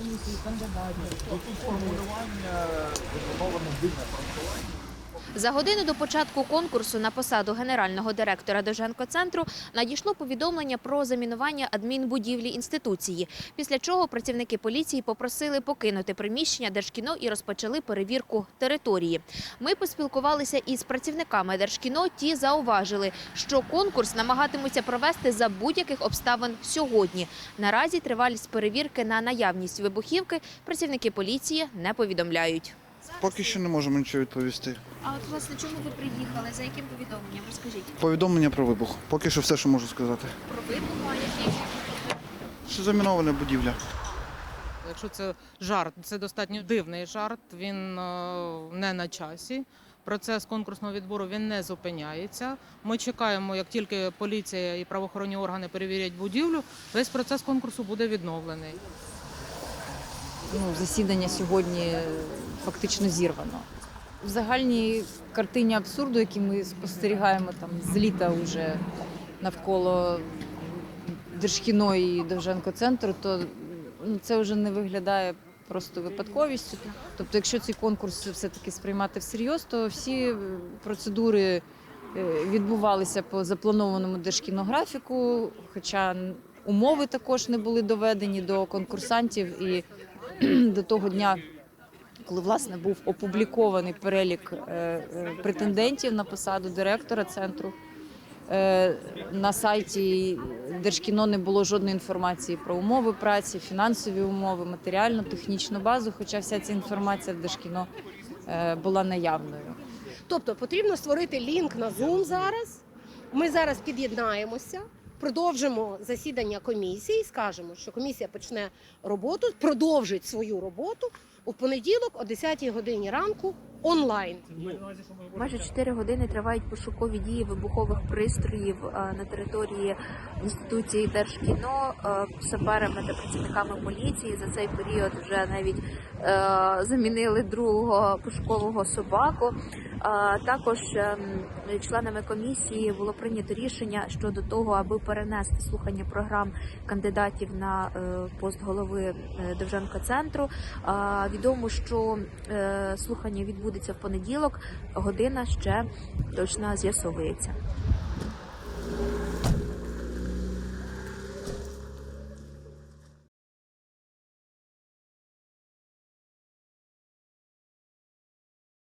комісії, кандидатів. Тут формулювання запропоновано дивне формулювання. За годину до початку конкурсу на посаду генерального директора Довженко-центру надійшло повідомлення про замінування адмінбудівлі інституції, після чого працівники поліції попросили покинути приміщення Держкіно і розпочали перевірку території. Ми поспілкувалися із працівниками Держкіно. Ті зауважили, що конкурс намагатимуться провести за будь-яких обставин сьогодні. Наразі тривалість перевірки на наявність вибухівки працівники поліції не повідомляють. Поки що не можемо нічого відповісти. А от власне чому ви приїхали? За яким повідомленням? Розкажіть Повідомлення про вибух. Поки що все, що можу сказати. про вибух, а який Що замінована будівля. Якщо це жарт, це достатньо дивний жарт. Він е, не на часі. Процес конкурсного відбору він не зупиняється. Ми чекаємо, як тільки поліція і правоохоронні органи перевірять будівлю, весь процес конкурсу буде відновлений. Ну, засідання сьогодні фактично зірвано. В загальній картині абсурду, який ми спостерігаємо там з літа вже навколо Держкіно і Довженко центру, то ну, це вже не виглядає просто випадковістю. Тобто, якщо цей конкурс все-таки сприймати всерйоз, то всі е, процедури е, відбувалися по запланованому держкінографіку, хоча умови також не були доведені до конкурсантів і до того дня, коли власне був опублікований перелік е, е, претендентів на посаду директора центру. е, На сайті Держкіно не було жодної інформації про умови праці, фінансові умови, матеріальну, технічну базу, хоча вся ця інформація в Держкіно була наявною. Тобто потрібно створити лінк на Zoom зараз. Ми зараз під'єднаємося, продовжимо засідання комісії, скажемо, що комісія почне роботу, продовжить свою роботу у понеділок о 10 годині ранку онлайн. майже 4 години тривають пошукові дії вибухових пристроїв е, на території інституції Держкіно е, саперами та працівниками поліції. За цей період вже навіть е, замінили другого пошукового собаку. Е, Також ем, членами комісії було прийнято рішення щодо того, аби перенести слухання програм кандидатів на е, пост голови е, Довженко центру. Відомо, що е, слухання відбудеться в понеділок. Година ще точно з'ясовується.